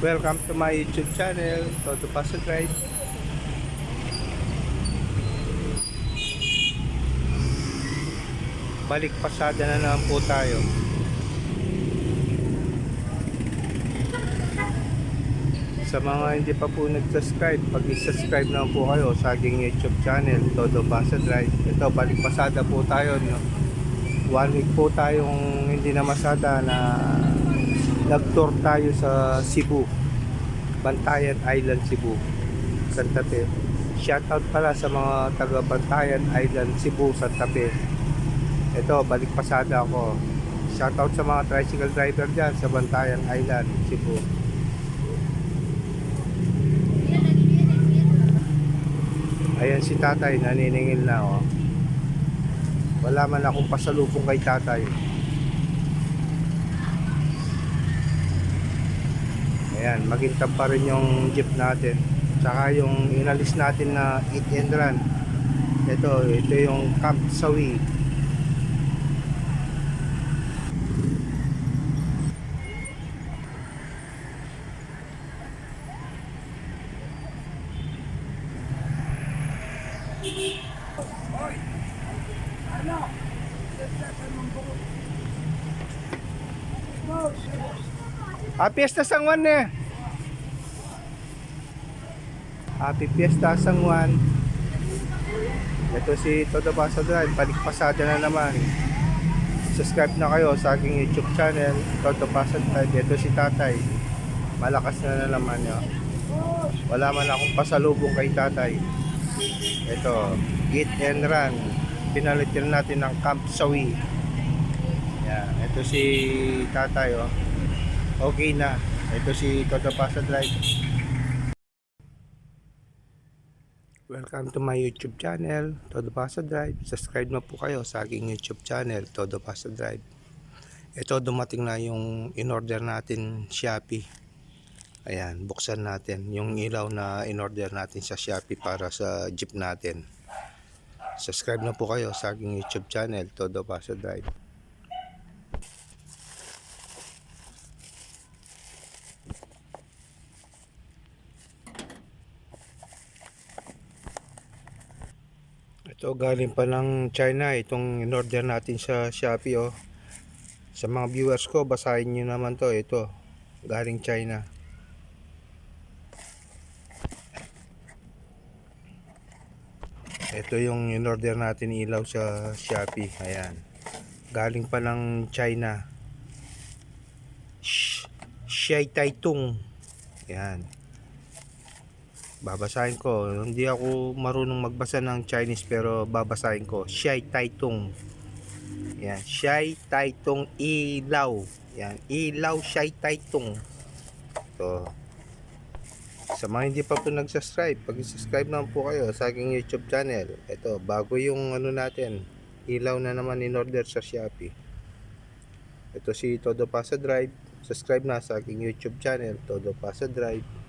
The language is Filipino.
Welcome to my YouTube channel, Toto Paso Drive. Balik pasada na naman po tayo. Sa mga hindi pa po nag-subscribe, pag-subscribe na po kayo sa aking YouTube channel, Todo Paso Drive. Ito, balik pasada po tayo. No? One week po tayong hindi na masada na nag-tour tayo sa Cebu. Bantayan Island, Cebu. Santa Fe. Shoutout pala sa mga taga Bantayan Island, Cebu, Santa Fe. Ito, balik pasada ako. Shoutout sa mga tricycle driver dyan sa Bantayan Island, Cebu. Ayan si tatay, naniningil na oh. Wala man akong pasalubong kay tatay. Ayan, magintab pa rin yung jeep natin. Tsaka yung inalis natin na 8 and run. Ito, ito yung Camp Sawi. Happy Fiesta San Juan eh. Happy Fiesta San Juan. Ito si Todo Pasa Drive, balik pasada na naman. Subscribe na kayo sa aking YouTube channel, Todo Pasa Drive. Ito si Tatay. Malakas na na naman yun. Wala man akong pasalubong kay Tatay. Ito, Eat and Run. Pinalitin natin ng Camp Sawi. Yan, ito si Tatay oh okay na. Ito si Toto Pasa Drive. Welcome to my YouTube channel, Todo Pasa Drive. Subscribe na po kayo sa aking YouTube channel, Todo Pasa Drive. Ito dumating na yung in-order natin Shopee. Ayan, buksan natin yung ilaw na in-order natin sa Shopee para sa jeep natin. Subscribe na po kayo sa aking YouTube channel, Todo Pasa Drive. Ito galing pa ng China itong in-order natin sa Shopee oh. Sa mga viewers ko basahin niyo naman to ito galing China. Ito yung in-order natin ilaw sa Shopee. Ayan. Galing pa ng China. Sh Taitung. Ayan babasahin ko. Hindi ako marunong magbasa ng Chinese pero babasahin ko. Shai Taitung yan. Shai Taitung Ilaw yan. Ilaw Shai Taitung to sa mga hindi pa po nag-subscribe pag-subscribe naman po kayo sa aking YouTube channel. Ito bago yung ano natin ilaw na naman in order sa Shopee. Ito si Todo Pasa Drive. Subscribe na sa aking YouTube channel Todo Pasa Drive